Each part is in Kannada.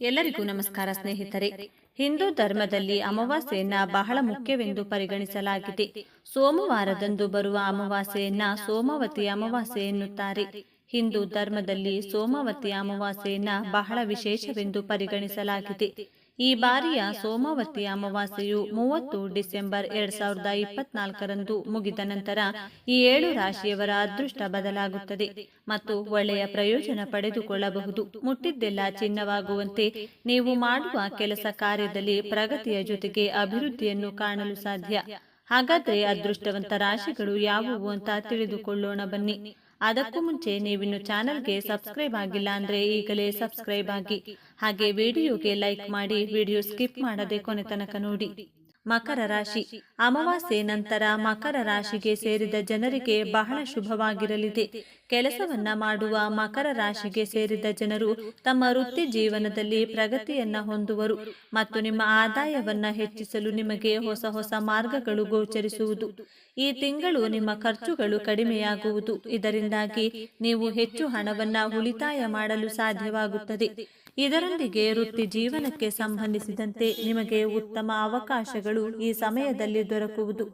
ಎಲ್ಲರಿಗೂ ನಮಸ್ಕಾರ ಸ್ನೇಹಿತರೆ. ಹಿಂದೂ ಧರ್ಮದಲ್ಲಿ ಅಮಾವಾಸ್ಯೆಯನ್ನ ಬಹಳ ಮುಖ್ಯವೆಂದು ಪರಿಗಣಿಸಲಾಗಿದೆ. ಸೋಮವಾರದಂದು ಬರುವ ಅಮಾವಾಸ್ಯೆಯನ್ನ ಸೋಮವತಿ ಅಮಾವಾಸ್ಯೆ ಎನ್ನುತ್ತಾರೆ. ಹಿಂದೂ ಧರ್ಮದಲ್ಲಿ ಸೋಮವತಿ ಅಮಾವಾಸ್ಯೆಯನ್ನ ಬಹಳ ವಿಶೇಷವೆಂದು ಪರಿಗಣಿಸಲಾಗಿದೆ. ಈ ಬಾರಿಯ ಸೋಮವತಿ ಅಮಾವಾಸ್ಯೆಯು ಮೂವತ್ತು ಡಿಸೆಂಬರ್ ಎರಡ್ ಸಾವಿರದ ಇಪ್ಪತ್ನಾಲ್ಕರಂದು ಮುಗಿದ ನಂತರ ಈ ಏಳು ರಾಶಿಯವರ ಅದೃಷ್ಟ ಬದಲಾಗುತ್ತದೆ ಮತ್ತು ಒಳ್ಳೆಯ ಪ್ರಯೋಜನ ಪಡೆದುಕೊಳ್ಳಬಹುದು. ಮುಟ್ಟಿದ್ದೆಲ್ಲ ಚಿನ್ನವಾಗುವಂತೆ ನೀವು ಮಾಡುವ ಕೆಲಸ ಕಾರ್ಯದಲ್ಲಿ ಪ್ರಗತಿಯ ಜೊತೆಗೆ ಅಭಿವೃದ್ಧಿಯನ್ನು ಕಾಣಲು ಸಾಧ್ಯ. ಹಾಗಾದರೆ ಅದೃಷ್ಟವಂತ ರಾಶಿಗಳು ಯಾವುವು ಅಂತ ತಿಳಿದುಕೊಳ್ಳೋಣ ಬನ್ನಿ. ಅದಕ್ಕೂ ಮುಂಚೆ ನೀವಿನ್ನು ಚಾನೆಲ್ಗೆ ಸಬ್ಸ್ಕ್ರೈಬ್ ಆಗಿಲ್ಲ ಅಂದ್ರೆ ಈಗಲೇ ಸಬ್ಸ್ಕ್ರೈಬ್ ಆಗಿ. ಹಾಗೆ ವಿಡಿಯೋಗೆ ಲೈಕ್ ಮಾಡಿ ವಿಡಿಯೋ ಸ್ಕಿಪ್ ಮಾಡದೆ ಕೊನೆ ತನಕ ನೋಡಿ. ಮಕರ ರಾಶಿ. ಅಮಾವಾಸ್ಯೆ ನಂತರ ಮಕರ ರಾಶಿಗೆ ಸೇರಿದ ಜನರಿಗೆ ಬಹಳ ಶುಭವಾಗಿರಲಿದೆ. ಕೆಲಸವನ್ನ ಮಾಡುವ ಮಕರ ರಾಶಿಗೆ ಸೇರಿದ ಜನರು ತಮ್ಮ ವೃತ್ತಿ ಜೀವನದಲ್ಲಿ ಪ್ರಗತಿಯನ್ನ ಹೊಂದುವರು ಮತ್ತು ನಿಮ್ಮ ಆದಾಯವನ್ನ ಹೆಚ್ಚಿಸಲು ನಿಮಗೆ ಹೊಸ ಹೊಸ ಮಾರ್ಗಗಳು ಗೋಚರಿಸುವುದು. ಈ ತಿಂಗಳು ನಿಮ್ಮ ಖರ್ಚುಗಳು ಕಡಿಮೆಯಾಗುವುದು. ಇದರಿಂದಾಗಿ ನೀವು ಹೆಚ್ಚು ಹಣವನ್ನ ಉಳಿತಾಯ ಮಾಡಲು ಸಾಧ್ಯವಾಗುತ್ತದೆ. ಇದರೊಂದಿಗೆ ವೃತ್ತಿ ಜೀವನಕ್ಕೆ ಸಂಬಂಧಿಸಿದಂತೆ ನಿಮಗೆ ಉತ್ತಮ ಅವಕಾಶಗಳು ಈ ಸಮಯದಲ್ಲಿ ದೊರಕುವುದು.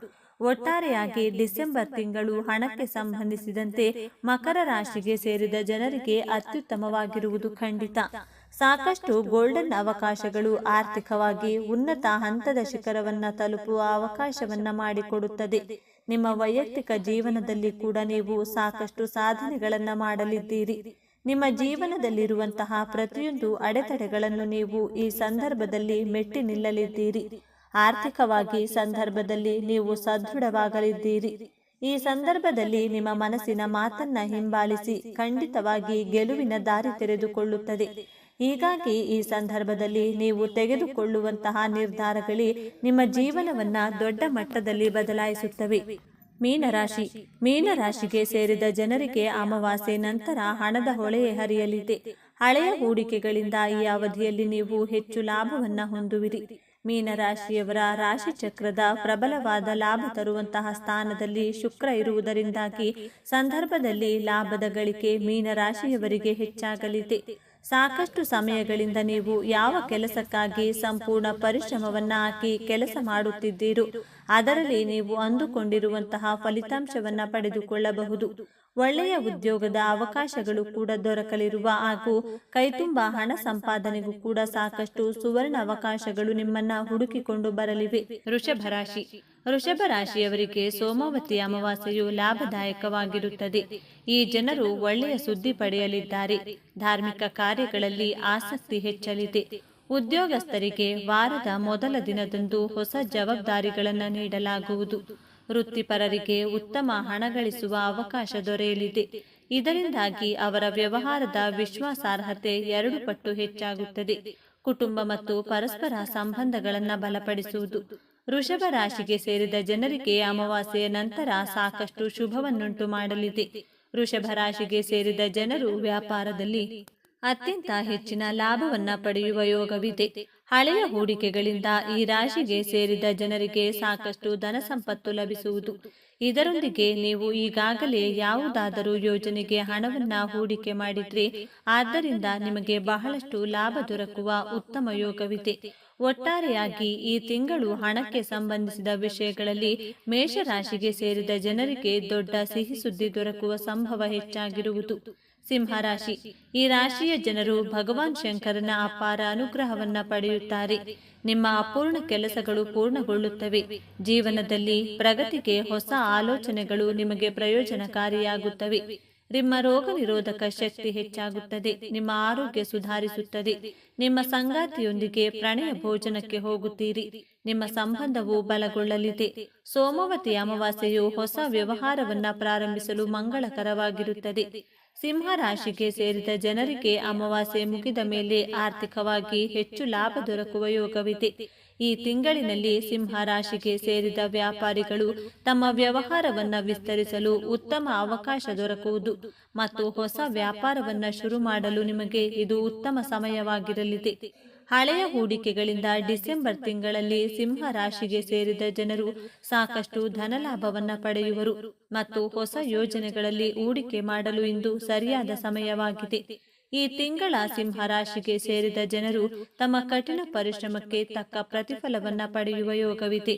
ಒಟ್ಟಾರೆಯಾಗಿ ಡಿಸೆಂಬರ್ ತಿಂಗಳು ಹಣಕ್ಕೆ ಸಂಬಂಧಿಸಿದಂತೆ ಮಕರ ರಾಶಿಗೆ ಸೇರಿದ ಜನರಿಗೆ ಅತ್ಯುತ್ತಮವಾಗಿರುವುದು ಖಂಡಿತ. ಸಾಕಷ್ಟು ಗೋಲ್ಡನ್ ಅವಕಾಶಗಳು ಆರ್ಥಿಕವಾಗಿ ಉನ್ನತ ಹಂತದ ಶಿಖರವನ್ನ ತಲುಪುವ ಅವಕಾಶವನ್ನ ಮಾಡಿಕೊಡುತ್ತದೆ. ನಿಮ್ಮ ವೈಯಕ್ತಿಕ ಜೀವನದಲ್ಲಿ ಕೂಡ ನೀವು ಸಾಕಷ್ಟು ಸಾಧನೆಗಳನ್ನ ಮಾಡಲಿದ್ದೀರಿ. ನಿಮ್ಮ ಜೀವನದಲ್ಲಿರುವಂತಹ ಪ್ರತಿಯೊಂದು ಅಡೆತಡೆಗಳನ್ನು ನೀವು ಈ ಸಂದರ್ಭದಲ್ಲಿ ಮೆಟ್ಟಿ ನಿಲ್ಲಲಿದ್ದೀರಿ. ಆರ್ಥಿಕವಾಗಿ ಸಂದರ್ಭದಲ್ಲಿ ನೀವು ಸದೃಢವಾಗಲಿದ್ದೀರಿ. ಈ ಸಂದರ್ಭದಲ್ಲಿ ನಿಮ್ಮ ಮನಸ್ಸಿನ ಮಾತನ್ನ ಹಿಂಬಾಲಿಸಿ ಖಂಡಿತವಾಗಿ ಗೆಲುವಿನ ದಾರಿ ತೆರೆದುಕೊಳ್ಳುತ್ತದೆ. ಹೀಗಾಗಿ ಈ ಸಂದರ್ಭದಲ್ಲಿ ನೀವು ತೆಗೆದುಕೊಳ್ಳುವಂತಹ ನಿರ್ಧಾರಗಳೇ ನಿಮ್ಮ ಜೀವನವನ್ನ ದೊಡ್ಡ ಮಟ್ಟದಲ್ಲಿ ಬದಲಾಯಿಸುತ್ತವೆ. ಮೀನರಾಶಿ ಮೀನರಾಶಿಗೆ ಸೇರಿದ ಜನರಿಗೆ ಅಮಾವಾಸ್ಯೆ ನಂತರ ಹಣದ ಹೊಳೆಯೇ ಹರಿಯಲಿದೆ. ಹಳೆಯ ಹೂಡಿಕೆಗಳಿಂದ ಈ ಅವಧಿಯಲ್ಲಿ ನೀವು ಹೆಚ್ಚು ಲಾಭವನ್ನು ಹೊಂದುವಿರಿ. ಮೀನರಾಶಿಯವರ ರಾಶಿ ಚಕ್ರದ ಪ್ರಬಲವಾದ ಲಾಭ ತರುವಂತಹ ಸ್ಥಾನದಲ್ಲಿ ಶುಕ್ರ ಇರುವುದರಿಂದಾಗಿ ಸಂದರ್ಭದಲ್ಲಿ ಲಾಭದ ಗಳಿಕೆ ಮೀನರಾಶಿಯವರಿಗೆ ಹೆಚ್ಚಾಗಲಿದೆ. ಸಾಕಷ್ಟು ಸಮಯಗಳಿಂದ ನೀವು ಯಾವ ಕೆಲಸಕ್ಕಾಗಿ ಸಂಪೂರ್ಣ ಪರಿಶ್ರಮವನ್ನು ಹಾಕಿ ಕೆಲಸ ಮಾಡುತ್ತಿದ್ದೀರೋ ಅದರಲ್ಲಿ ನೀವು ಅಂದುಕೊಂಡಿರುವಂತಹ ಫಲಿತಾಂಶವನ್ನ ಪಡೆದುಕೊಳ್ಳಬಹುದು. ಒಳ್ಳೆಯ ಉದ್ಯೋಗದ ಅವಕಾಶಗಳು ಕೂಡ ದೊರಕಲಿರುವ ಹಾಗೂ ಕೈತುಂಬ ಹಣ ಸಂಪಾದನೆಗೂ ಕೂಡ ಸಾಕಷ್ಟು ಸುವರ್ಣ ಅವಕಾಶಗಳು ನಿಮ್ಮನ್ನ ಹುಡುಕಿಕೊಂಡು ಬರಲಿವೆ. ಋಷಭ ರಾಶಿ. ಋಷಭ ರಾಶಿಯವರಿಗೆ ಸೋಮವತಿ ಅಮಾವಾಸ್ಯೆಯು ಲಾಭದಾಯಕವಾಗಿರುತ್ತದೆ. ಈ ಜನರು ಒಳ್ಳೆಯ ಸುದ್ದಿ ಪಡೆಯಲಿದ್ದಾರೆ. ಧಾರ್ಮಿಕ ಕಾರ್ಯಗಳಲ್ಲಿ ಆಸಕ್ತಿ ಹೆಚ್ಚಲಿದೆ. ಉದ್ಯೋಗಸ್ಥರಿಗೆ ವಾರದ ಮೊದಲ ದಿನದಂದು ಹೊಸ ಜವಾಬ್ದಾರಿಗಳನ್ನು ನೀಡಲಾಗುವುದು. ವೃತ್ತಿಪರರಿಗೆ ಉತ್ತಮ ಹಣ ಗಳಿಸುವ ಅವಕಾಶ ದೊರೆಯಲಿದೆ. ಇದರಿಂದಾಗಿ ಅವರ ವ್ಯವಹಾರದ ವಿಶ್ವಾಸಾರ್ಹತೆ ಎರಡು ಪಟ್ಟು ಹೆಚ್ಚಾಗುತ್ತದೆ. ಕುಟುಂಬ ಮತ್ತು ಪರಸ್ಪರ ಸಂಬಂಧಗಳನ್ನು ಬಲಪಡಿಸುವುದು. ವೃಷಭ ರಾಶಿಗೆ ಸೇರಿದ ಜನರಿಗೆ ಅಮಾವಾಸ್ಯೆಯ ನಂತರ ಸಾಕಷ್ಟು ಶುಭವನ್ನುಂಟು ಮಾಡಲಿದೆ. ವೃಷಭ ರಾಶಿಗೆ ಸೇರಿದ ಜನರು ವ್ಯಾಪಾರದಲ್ಲಿ ಅತ್ಯಂತ ಹೆಚ್ಚಿನ ಲಾಭವನ್ನ ಪಡೆಯುವ ಯೋಗವಿದೆ. ಹಳೆಯ ಹೂಡಿಕೆಗಳಿಂದ ಈ ರಾಶಿಗೆ ಸೇರಿದ ಜನರಿಗೆ ಸಾಕಷ್ಟು ಧನ ಸಂಪತ್ತು ಲಭಿಸುವುದು. ಇದರೊಂದಿಗೆ ನೀವು ಈಗಾಗಲೇ ಯಾವುದಾದರೂ ಯೋಜನೆಗೆ ಹಣವನ್ನ ಹೂಡಿಕೆ ಮಾಡಿದ್ರೆ ಆದ್ದರಿಂದ ನಿಮಗೆ ಬಹಳಷ್ಟು ಲಾಭ ದೊರಕುವ ಉತ್ತಮ ಯೋಗವಿದೆ. ಒಟ್ಟಾರೆಯಾಗಿ ಈ ತಿಂಗಳು ಹಣಕ್ಕೆ ಸಂಬಂಧಿಸಿದ ವಿಷಯಗಳಲ್ಲಿ ಮೇಷರಾಶಿಗೆ ಸೇರಿದ ಜನರಿಗೆ ದೊಡ್ಡ ಸಿಹಿ ಸುದ್ದಿ ದೊರಕುವ ಸಂಭವ ಹೆಚ್ಚಾಗಿರುವುದು. ಸಿಂಹರಾಶಿ. ಈ ರಾಶಿಯ ಜನರು ಭಗವಾನ್ ಶಂಕರನ ಅಪಾರ ಅನುಗ್ರಹವನ್ನ ಪಡೆಯುತ್ತಾರೆ. ನಿಮ್ಮ ಅಪೂರ್ಣ ಕೆಲಸಗಳು ಪೂರ್ಣಗೊಳ್ಳುತ್ತವೆ. ಜೀವನದಲ್ಲಿ ಪ್ರಗತಿಗೆ ಹೊಸ ಆಲೋಚನೆಗಳು ನಿಮಗೆ ಪ್ರಯೋಜನಕಾರಿಯಾಗುತ್ತವೆ. ನಿಮ್ಮ ರೋಗ ನಿರೋಧಕ ಶಕ್ತಿ ಹೆಚ್ಚಾಗುತ್ತದೆ. ನಿಮ್ಮ ಆರೋಗ್ಯ ಸುಧಾರಿಸುತ್ತದೆ. ನಿಮ್ಮ ಸಂಗಾತಿಯೊಂದಿಗೆ ಪ್ರಣಯ ಭೋಜನಕ್ಕೆ ಹೋಗುತ್ತೀರಿ. ನಿಮ್ಮ ಸಂಬಂಧವು ಬಲಗೊಳ್ಳಲಿದೆ. ಸೋಮವತಿ ಅಮಾವಾಸ್ಯೆಯು ಹೊಸ ವ್ಯವಹಾರವನ್ನ ಪ್ರಾರಂಭಿಸಲು ಮಂಗಳಕರವಾಗಿರುತ್ತದೆ. ಸಿಂಹ ರಾಶಿಗೆ ಸೇರಿದ ಜನರಿಗೆ ಅಮಾವಾಸ್ಯೆ ಮುಗಿದ ಮೇಲೆ ಆರ್ಥಿಕವಾಗಿ ಹೆಚ್ಚು ಲಾಭ ದೊರಕುವ ಯೋಗವಿದೆ. ಈ ತಿಂಗಳಿನಲ್ಲಿ ಸಿಂಹ ರಾಶಿಗೆ ಸೇರಿದ ವ್ಯಾಪಾರಿಗಳು ತಮ್ಮ ವ್ಯವಹಾರವನ್ನು ವಿಸ್ತರಿಸಲು ಉತ್ತಮ ಅವಕಾಶ ದೊರಕುವುದು ಮತ್ತು ಹೊಸ ವ್ಯಾಪಾರವನ್ನು ಶುರು ಮಾಡಲು ನಿಮಗೆ ಇದು ಉತ್ತಮ ಸಮಯವಾಗಿರಲಿದೆ. ಹಳೆಯ ಹೂಡಿಕೆಗಳಿಂದ ಡಿಸೆಂಬರ್ ತಿಂಗಳಲ್ಲಿ ಸಿಂಹ ರಾಶಿಗೆ ಸೇರಿದ ಜನರು ಸಾಕಷ್ಟು ಧನಲಾಭವನ್ನು ಪಡೆಯುವರು ಮತ್ತು ಹೊಸ ಯೋಜನೆಗಳಲ್ಲಿ ಹೂಡಿಕೆ ಮಾಡಲು ಇಂದು ಸರಿಯಾದ ಸಮಯವಾಗಿದೆ. ಈ ತಿಂಗಳ ಸಿಂಹ ರಾಶಿಗೆ ಸೇರಿದ ಜನರು ತಮ್ಮ ಕಠಿಣ ಪರಿಶ್ರಮಕ್ಕೆ ತಕ್ಕ ಪ್ರತಿಫಲವನ್ನ ಪಡೆಯುವ ಯೋಗವಿದೆ.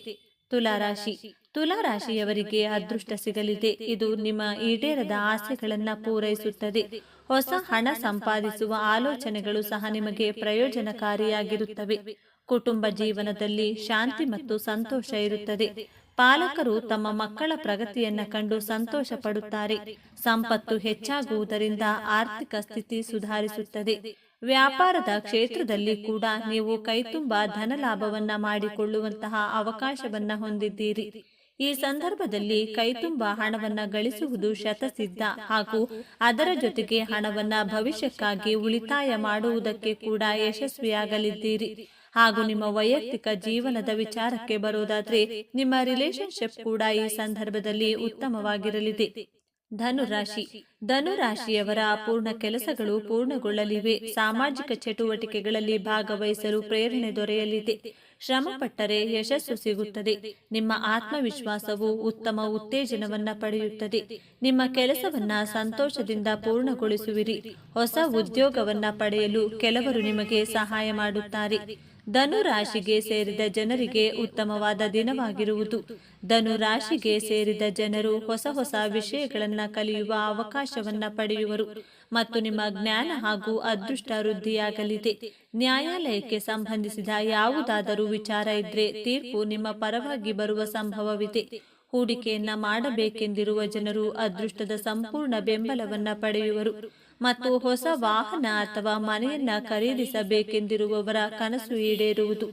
ತುಲಾರಾಶಿ ತುಲಾರಾಶಿಯವರಿಗೆ ಅದೃಷ್ಟ ಸಿಗಲಿದೆ. ಇದು ನಿಮ್ಮ ಈಡೇರದ ಆಸೆಗಳನ್ನ ಪೂರೈಸುತ್ತದೆ. ಹೊಸ ಹಣ ಸಂಪಾದಿಸುವ ಆಲೋಚನೆಗಳು ಸಹ ನಿಮಗೆ ಪ್ರಯೋಜನಕಾರಿಯಾಗಿರುತ್ತವೆ. ಕುಟುಂಬ ಜೀವನದಲ್ಲಿ ಶಾಂತಿ ಮತ್ತು ಸಂತೋಷ ಇರುತ್ತದೆ. ಪಾಲಕರು ತಮ್ಮ ಮಕ್ಕಳ ಪ್ರಗತಿಯನ್ನ ಕಂಡು ಸಂತೋಷ ಪಡುತ್ತಾರೆ. ಸಂಪತ್ತು ಹೆಚ್ಚಾಗುವುದರಿಂದ ಆರ್ಥಿಕ ಸ್ಥಿತಿ ಸುಧಾರಿಸುತ್ತದೆ. ವ್ಯಾಪಾರದ ಕ್ಷೇತ್ರದಲ್ಲಿ ಕೂಡ ನೀವು ಕೈತುಂಬ ಧನಲಾಭವನ್ನ ಮಾಡಿಕೊಳ್ಳುವಂತಹ ಅವಕಾಶವನ್ನ ಹೊಂದಿದ್ದೀರಿ. ಈ ಸಂದರ್ಭದಲ್ಲಿ ಕೈತುಂಬ ಹಣವನ್ನ ಗಳಿಸುವುದು ಶತಸಿದ್ಧ ಹಾಗೂ ಅದರ ಜೊತೆಗೆ ಹಣವನ್ನ ಭವಿಷ್ಯಕ್ಕಾಗಿ ಉಳಿತಾಯ ಮಾಡುವುದಕ್ಕೆ ಕೂಡ ಯಶಸ್ವಿಯಾಗಲಿದ್ದೀರಿ. ಹಾಗೂ ನಿಮ್ಮ ವೈಯಕ್ತಿಕ ಜೀವನದ ವಿಚಾರಕ್ಕೆ ಬರೋದಾದ್ರೆ ನಿಮ್ಮ ರಿಲೇಶನ್ಶಿಪ್ ಕೂಡ ಈ ಸಂದರ್ಭದಲ್ಲಿ ಉತ್ತಮವಾಗಿರಲಿದೆ. ಧನುರಾಶಿ. ಧನುರಾಶಿಯವರ ಪೂರ್ಣ ಕೆಲಸಗಳು ಪೂರ್ಣಗೊಳ್ಳಲಿವೆ. ಸಾಮಾಜಿಕ ಚಟುವಟಿಕೆಗಳಲ್ಲಿ ಭಾಗವಹಿಸಲು ಪ್ರೇರಣೆ ದೊರೆಯಲಿದೆ. ಶ್ರಮ ಪಟ್ಟರೆ ಯಶಸ್ಸು ಸಿಗುತ್ತದೆ. ನಿಮ್ಮ ಆತ್ಮವಿಶ್ವಾಸವು ಉತ್ತಮ ಉತ್ತೇಜನವನ್ನ ಪಡೆಯುತ್ತದೆ. ನಿಮ್ಮ ಕೆಲಸವನ್ನ ಸಂತೋಷದಿಂದ ಪೂರ್ಣಗೊಳಿಸುವಿರಿ. ಹೊಸ ಉದ್ಯೋಗವನ್ನ ಪಡೆಯಲು ಕೆಲವರು ನಿಮಗೆ ಸಹಾಯ ಮಾಡುತ್ತಾರೆ. ಧನು ರಾಶಿಗೆ ಸೇರಿದ ಜನರಿಗೆ ಉತ್ತಮವಾದ ದಿನವಾಗಿರುವುದು. ಧನು ರಾಶಿಗೆ ಸೇರಿದ ಜನರು ಹೊಸ ಹೊಸ ವಿಷಯಗಳನ್ನು ಕಲಿಯುವ ಅವಕಾಶವನ್ನ ಪಡೆಯುವರು ಮತ್ತು ನಿಮ್ಮ ಜ್ಞಾನ ಹಾಗೂ ಅದೃಷ್ಟ ವೃದ್ಧಿಯಾಗಲಿದೆ. ನ್ಯಾಯಾಲಯಕ್ಕೆ ಸಂಬಂಧಿಸಿದ ಯಾವುದಾದರೂ ವಿಚಾರ ಇದ್ರೆ ತೀರ್ಪು ನಿಮ್ಮ ಪರವಾಗಿ ಬರುವ ಸಂಭವವಿದೆ. ಹೂಡಿಕೆಯನ್ನ ಮಾಡಬೇಕೆಂದಿರುವ ಜನರು ಅದೃಷ್ಟದ ಸಂಪೂರ್ಣ ಬೆಂಬಲವನ್ನ ಪಡೆಯುವರು. ಮತ್ತು ಹೊಸ ವಾಹನ ಅಥವಾ ಮನೆಯನ್ನ ಖರೀದಿಸಬೇಕೆಂದಿರುವವರ ಕನಸು ಈಡೇರುವುದು.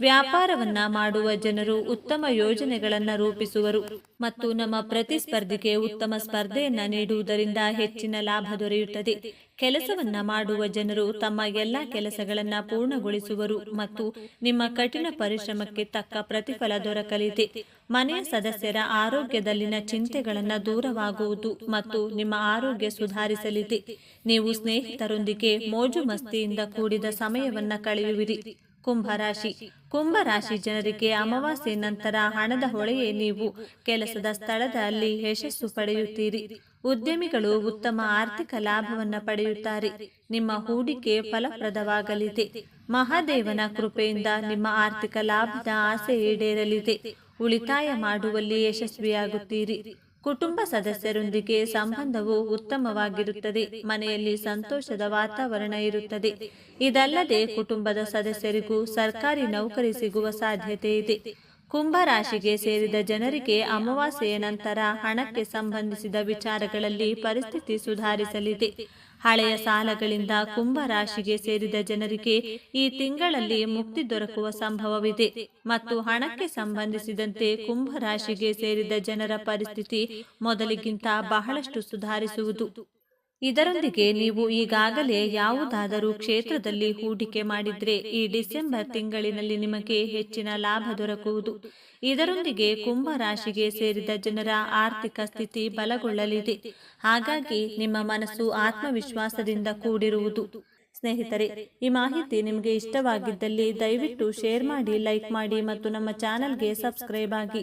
ವ್ಯಾಪಾರವನ್ನ ಮಾಡುವ ಜನರು ಉತ್ತಮ ಯೋಜನೆಗಳನ್ನ ರೂಪಿಸುವರು ಮತ್ತು ನಮ್ಮ ಪ್ರತಿಸ್ಪರ್ಧಿಗೆ ಉತ್ತಮ ಸ್ಪರ್ಧೆಯನ್ನ ನೀಡುವುದರಿಂದ ಹೆಚ್ಚಿನ ಲಾಭ ದೊರೆಯುತ್ತದೆ. ಕೆಲಸವನ್ನ ಮಾಡುವ ಜನರು ತಮ್ಮ ಎಲ್ಲಾ ಕೆಲಸಗಳನ್ನ ಪೂರ್ಣಗೊಳಿಸುವರು ಮತ್ತು ನಿಮ್ಮ ಕಠಿಣ ಪರಿಶ್ರಮಕ್ಕೆ ತಕ್ಕ ಪ್ರತಿಫಲ ದೊರಕಲಿದೆ. ಮನೆಯ ಸದಸ್ಯರ ಆರೋಗ್ಯದಲ್ಲಿನ ಚಿಂತೆಗಳನ್ನ ದೂರವಾಗುವುದು ಮತ್ತು ನಿಮ್ಮ ಆರೋಗ್ಯ ಸುಧಾರಿಸಲಿದೆ. ನೀವು ಸ್ನೇಹಿತರೊಂದಿಗೆ ಮೋಜು ಮಸ್ತಿಯಿಂದ ಕೂಡಿದ ಸಮಯವನ್ನ ಕಳೆಯುವಿರಿ. ಕುಂಭರಾಶಿ ಕುಂಭರಾಶಿ ಜನರಿಗೆ ಅಮಾವಾಸ್ಯೆ ನಂತರ ಹಣದ ಹೊಳೆಯೇ ನೀವು. ಕೆಲಸದ ಸ್ಥಳದಲ್ಲಿ ಯಶಸ್ಸು ಪಡೆಯುತ್ತೀರಿ. ಉದ್ಯಮಿಗಳು ಉತ್ತಮ ಆರ್ಥಿಕ ಲಾಭವನ್ನು ಪಡೆಯುತ್ತಾರೆ. ನಿಮ್ಮ ಹೂಡಿಕೆ ಫಲಪ್ರದವಾಗಲಿದೆ. ಮಹಾದೇವನ ಕೃಪೆಯಿಂದ ನಿಮ್ಮ ಆರ್ಥಿಕ ಲಾಭದ ಆಸೆ ಈಡೇರಲಿದೆ. ಉಳಿತಾಯ ಮಾಡುವಲ್ಲಿ ಯಶಸ್ವಿಯಾಗುತ್ತೀರಿ. ಕುಟುಂಬ ಸದಸ್ಯರೊಂದಿಗೆ ಸಂಬಂಧವು ಉತ್ತಮವಾಗಿರುತ್ತದೆ. ಮನೆಯಲ್ಲಿ ಸಂತೋಷದ ವಾತಾವರಣ ಇರುತ್ತದೆ. ಇದಲ್ಲದೆ ಕುಟುಂಬದ ಸದಸ್ಯರಿಗೂ ಸರ್ಕಾರಿ ನೌಕರಿ ಸಿಗುವ ಸಾಧ್ಯತೆ ಇದೆ. ಕುಂಭ ರಾಶಿಗೆ ಸೇರಿದ ಜನರಿಗೆ ಅಮಾವಾಸ್ಯೆಯ ನಂತರ ಹಣಕ್ಕೆ ಸಂಬಂಧಿಸಿದ ವಿಚಾರಗಳಲ್ಲಿ ಪರಿಸ್ಥಿತಿ ಸುಧಾರಿಸಲಿದೆ. ಹಳೆಯ ಸಾಲಗಳಿಂದ ಕುಂಭ ರಾಶಿಗೆ ಸೇರಿದ ಜನರಿಗೆ ಈ ತಿಂಗಳಲ್ಲಿ ಮುಕ್ತಿ ದೊರಕುವ ಸಂಭವವಿದೆ. ಮತ್ತು ಹಣಕ್ಕೆ ಸಂಬಂಧಿಸಿದಂತೆ ಕುಂಭ ರಾಶಿಗೆ ಸೇರಿದ ಜನರ ಪರಿಸ್ಥಿತಿ ಮೊದಲಿಗಿಂತ ಬಹಳಷ್ಟು ಸುಧಾರಿಸುವುದು. ಇದರೊಂದಿಗೆ ನೀವು ಈಗಾಗಲೇ ಯಾವುದಾದರೂ ಕ್ಷೇತ್ರದಲ್ಲಿ ಹೂಡಿಕೆ ಮಾಡಿದ್ರೆ ಈ ಡಿಸೆಂಬರ್ ತಿಂಗಳಿನಲ್ಲಿ ನಿಮಗೆ ಹೆಚ್ಚಿನ ಲಾಭ ದೊರಕುವುದು. ಇದರೊಂದಿಗೆ ಕುಂಭ ರಾಶಿಗೆ ಸೇರಿದ ಜನರ ಆರ್ಥಿಕ ಸ್ಥಿತಿ ಬಲಗೊಳ್ಳಲಿದೆ. ಹಾಗಾಗಿ ನಿಮ್ಮ ಮನಸ್ಸು ಆತ್ಮವಿಶ್ವಾಸದಿಂದ ಕೂಡಿರುವುದು. ಸ್ನೇಹಿತರೆ, ಈ ಮಾಹಿತಿ ನಿಮಗೆ ಇಷ್ಟವಾಗಿದ್ದಲ್ಲಿ ದಯವಿಟ್ಟು ಶೇರ್ ಮಾಡಿ, ಲೈಕ್ ಮಾಡಿ ಮತ್ತು ನಮ್ಮ ಚಾನಲ್ಗೆ ಸಬ್ಸ್ಕ್ರೈಬ್ ಆಗಿ.